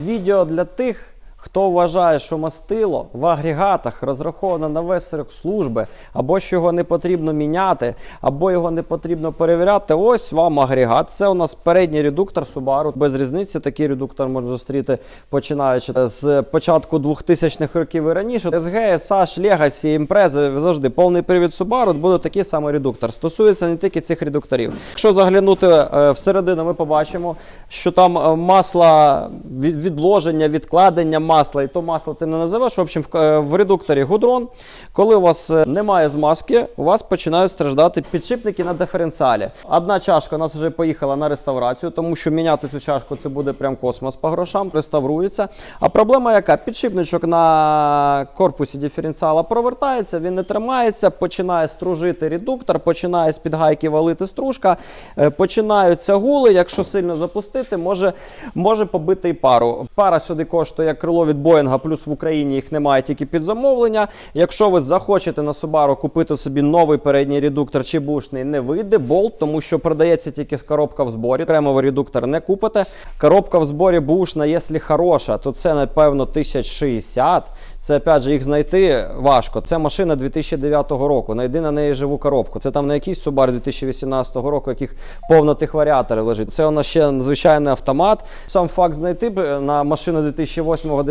Відео для тих, хто вважає, що мастило в агрегатах розраховано на весь срок служби, або що його не потрібно міняти, або його не потрібно перевіряти. Ось вам агрегат. Це у нас передній редуктор Subaru. Без різниці такий редуктор можна зустріти починаючи з початку 2000-х років і раніше. SG, SH, Legacy, Impreza, завжди повний привід Subaru буде такий самий редуктор. Стосується не тільки цих редукторів. Якщо заглянути е, всередину, ми побачимо, що там е, масла відложення, відкладення масла, і то масло ти не називаєш. В общем, в, е, редукторі гудрон, коли у вас е, немає змазки, у вас починають страждати підшипники на диференціалі. Одна чашка у нас вже поїхала на реставрацію, тому що міняти цю чашку це буде прям космос по грошам, реставрується. А проблема яка? Підшипничок на корпусі диференціала провертається, він не тримається, починає стружити редуктор, починає з-під гайки валити стружка, е, починаються гули. Якщо сильно запустити, може, може побити і пару. Пара сюди коштує як крило від Боїнга, плюс в Україні їх немає тільки під замовлення. Якщо ви захочете на Subaru купити собі новий передній редуктор чи бушний, не вийде болт, тому що продається тільки коробка в зборі. Окремовий редуктор не купите. Коробка в зборі бушна, якщо хороша, то це напевно 1060. Це опять же їх знайти важко. Це машина 2009 року. Найди на неї живу коробку. Це там не якийсь Subaru 2018 року, яких повно тих варіаторів лежить. Це у нас ще звичайний автомат. Сам факт знайти на машину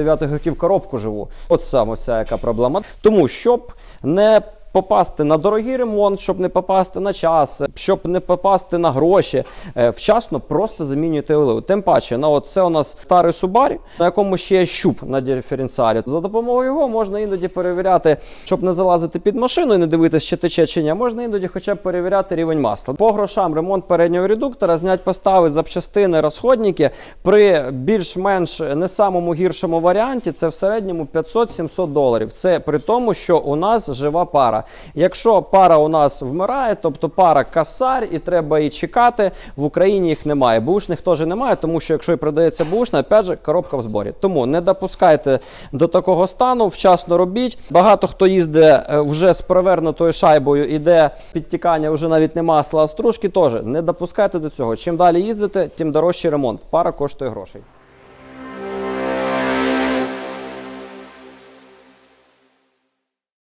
2008-2009 років коробку живу. От саме ця яка проблема. Тому щоб не попасти на дорогий ремонт, щоб не попасти на час, щоб не попасти на гроші. е, Вчасно просто замінюйте оливу. Тим паче, ну от це у нас старий Subaru, на якому ще є щуп на диференціалі. За допомогою його можна іноді перевіряти, щоб не залазити під машину і не дивитися, чи тече чи ні. Можна іноді хоча б перевіряти рівень масла. По грошам ремонт переднього редуктора, зняти постави, запчастини, розходники при більш-менш не самому гіршому варіанті це в середньому 500-700 доларів. Це при тому, що у нас жива пара. Якщо пара у нас вмирає, тобто пара касар і треба її чекати, в Україні їх немає. Бушних теж немає, тому що якщо і продається бушна, опять же, коробка в зборі. Тому не допускайте до такого стану, вчасно робіть. Багато хто їздить е, вже з провернутою шайбою, іде підтікання, вже навіть не масла, а стружки теж. Не допускайте до цього. Чим далі їздите, тим дорожчий ремонт. Пара коштує грошей.